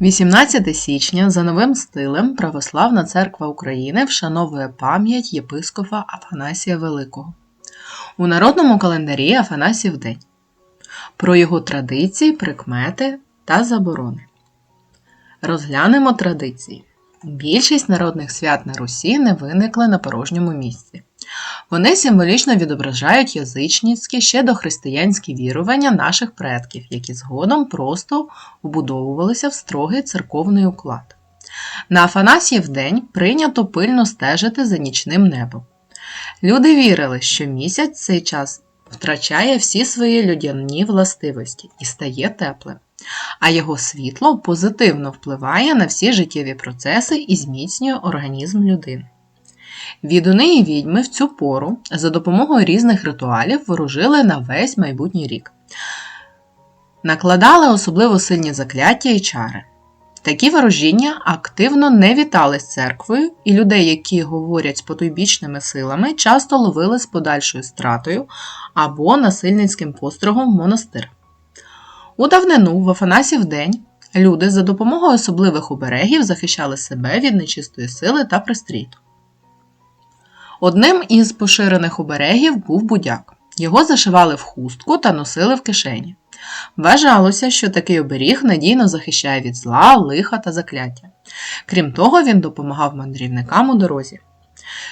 18 січня за новим стилем Православна церква України вшановує пам'ять єпископа Афанасія Великого. У народному календарі Афанасів день. Про його традиції, прикмети та заборони. Розглянемо традиції. Більшість народних свят на Русі не виникли на порожньому місці. Вони символічно відображають язичницькі ще дохристиянські вірування наших предків, які згодом просто вбудовувалися в строгий церковний уклад. На Афанасіїв день прийнято пильно стежити за нічним небом. Люди вірили, що місяць цей час втрачає всі свої людяні властивості і стає теплим, а його світло позитивно впливає на всі життєві процеси і зміцнює організм людини. Відуни і відьми в цю пору за допомогою різних ритуалів ворожили на весь майбутній рік, накладали особливо сильні закляття і чари. Такі ворожіння активно не вітали з церквою, і людей, які говорять з потойбічними силами, часто ловили з подальшою стратою або насильницьким построгом в монастир. У давнину в Афанасів день люди за допомогою особливих оберегів захищали себе від нечистої сили та пристріту. Одним із поширених оберегів був будяк. Його зашивали в хустку та носили в кишені. Вважалося, що такий оберіг надійно захищає від зла, лиха та закляття. Крім того, він допомагав мандрівникам у дорозі.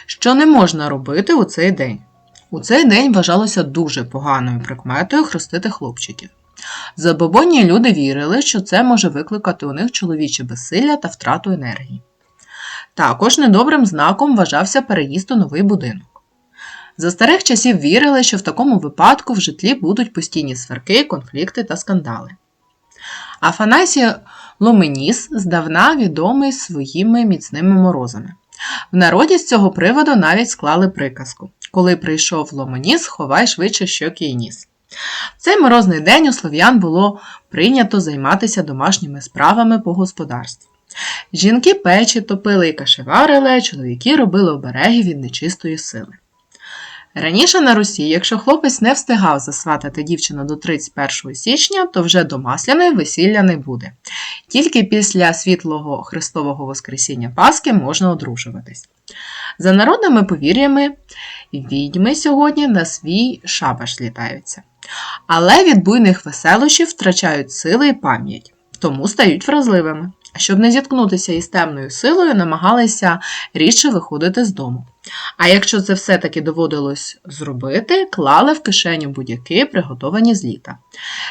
Що не можна робити у цей день? У цей день вважалося дуже поганою прикметою хрестити хлопчиків. Забобонні люди вірили, що це може викликати у них чоловіче безсилля та втрату енергії. Також недобрим знаком вважався переїзд у новий будинок. За старих часів вірили, що в такому випадку в житлі будуть постійні сварки, конфлікти та скандали. Афанасій Ломеніс здавна відомий своїми міцними морозами. В народі з цього приводу навіть склали приказку Коли прийшов Ломеніс, ховай швидше щоки і ніс. В цей морозний день у слов'ян було прийнято займатися домашніми справами по господарству. Жінки печі топили і кашеварили, чоловіки робили обереги від нечистої сили. Раніше на Русі, якщо хлопець не встигав засватати дівчину до 31 січня, то вже до Масляної весілля не буде. Тільки після світлого Христового Воскресіння Пасхи можна одружуватись. За народними повір'ями, відьми сьогодні на свій шабаш літаються. Але від буйних веселощів втрачають сили і пам'ять, тому стають вразливими. Щоб не зіткнутися із темною силою, намагалися рідше виходити з дому. А якщо це все-таки доводилось зробити, клали в кишеню будь-які приготовані з літа.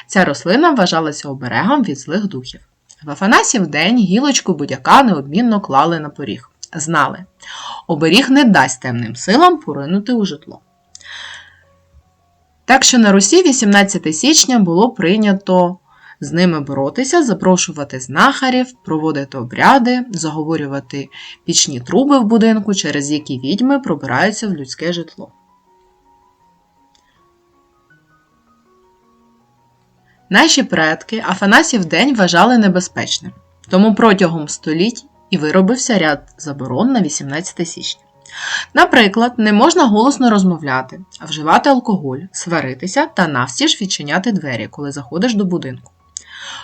Ця рослина вважалася оберегом від злих духів. В Афанасів день гілочку будяка неодмінно клали на поріг. Знали, оберіг не дасть темним силам поринути у житло. Так що на Русі 18 січня було прийнято з ними боротися, запрошувати знахарів, проводити обряди, заговорювати пічні труби в будинку, через які відьми пробираються в людське житло. Наші предки Афанасів день вважали небезпечним, тому протягом століть і виробився ряд заборон на 18 січня. Наприклад, не можна голосно розмовляти, вживати алкоголь, сваритися та навстіж відчиняти двері, коли заходиш до будинку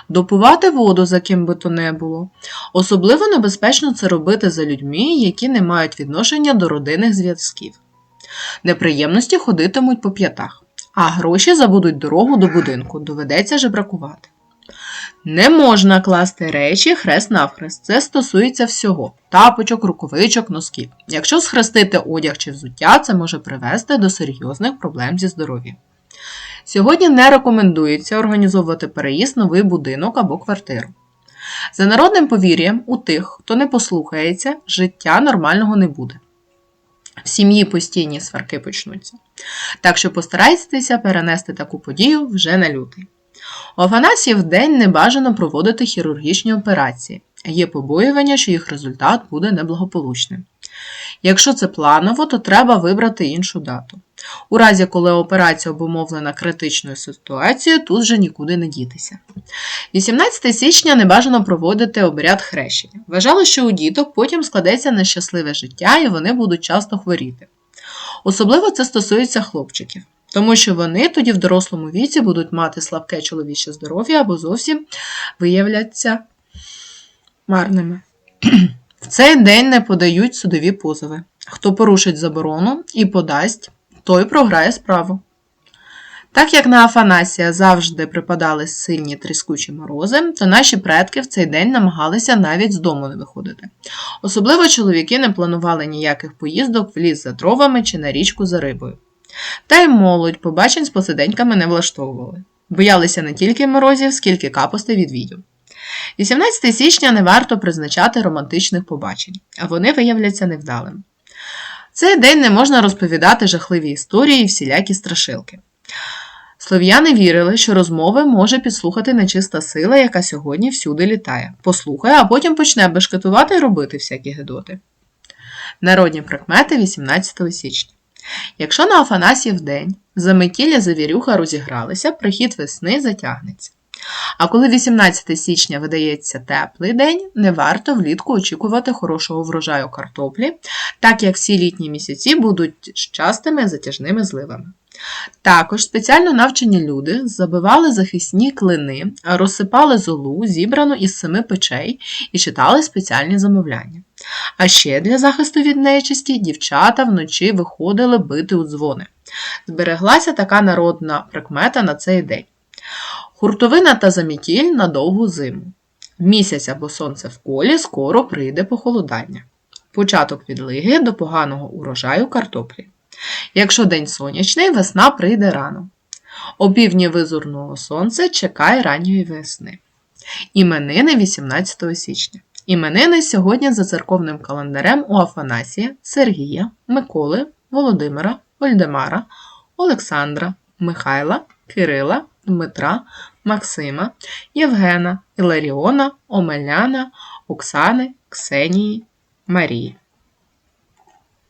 допивати воду за ким би то не було. Особливо небезпечно це робити за людьми, які не мають відношення до родинних зв'язків. Неприємності ходитимуть по п'ятах, а гроші забудуть дорогу до будинку, доведеться жебракувати. Не можна класти речі хрест навхрест. Це стосується всього тапочок, рукавичок, носків. Якщо схрестити одяг чи взуття, це може привести до серйозних проблем зі здоров'ям. Сьогодні не рекомендується організовувати переїзд новий будинок або квартиру. За народним повір'ям, у тих, хто не послухається, життя нормального не буде. В сім'ї постійні сварки почнуться. Так що постарайтеся перенести таку подію вже на лютий. У Афанасів день не бажано проводити хірургічні операції, є побоювання, що їх результат буде неблагополучним. Якщо це планово, то треба вибрати іншу дату. У разі, коли операція обумовлена критичною ситуацією, тут вже нікуди не дітися. 18 січня не бажано проводити обряд хрещення. Вважало, що у діток потім складеться нещасливе життя і вони будуть часто хворіти. Особливо це стосується хлопчиків, тому що вони тоді в дорослому віці будуть мати слабке чоловіче здоров'я або зовсім виявляться марними. В цей день не подають судові позови. Хто порушить заборону і подасть, той програє справу. Так як на Афанасія завжди припадали сильні тріскучі морози, то наші предки в цей день намагалися навіть з дому не виходити. Особливо чоловіки не планували ніяких поїздок в ліс за дровами чи на річку за рибою. Та й молодь побачень з посиденьками не влаштовували. Боялися не тільки морозів, скільки капусти від відьом. 18 січня не варто призначати романтичних побачень, а вони виявляться невдалими. Цей день не можна розповідати жахливі історії і всілякі страшилки. Слов'яни вірили, що розмови може підслухати нечиста сила, яка сьогодні всюди літає. Послухає, а потім почне бешкетувати і робити всякі гидоти. Народні прикмети 18 січня. Якщо на Афанасів день заметілля завірюха розігралися, прихід весни затягнеться. А коли 18 січня видається теплий день, не варто влітку очікувати хорошого врожаю картоплі, так як всі літні місяці будуть з частими затяжними зливами. Також спеціально навчені люди забивали захисні клини, розсипали золу, зібрану із семи печей, і читали спеціальні замовляння. А ще для захисту від нечисті дівчата вночі виходили бити у дзвони. Збереглася така народна прикмета на цей день. Хуртовина та замітіль на довгу зиму. Місяць або сонце в колі скоро прийде похолодання. Початок відлиги до поганого урожаю картоплі. Якщо день сонячний, весна прийде рано. Опівдні визурного сонця чекає ранньої весни. Іменини 18 січня. Іменини сьогодні за церковним календарем у Афанасія, Сергія, Миколи, Володимира, Вальдемара, Олександра, Михайла, Кирила, Дмитра, Максима, Євгена, Іларіона, Омеляна, Оксани, Ксенії, Марії.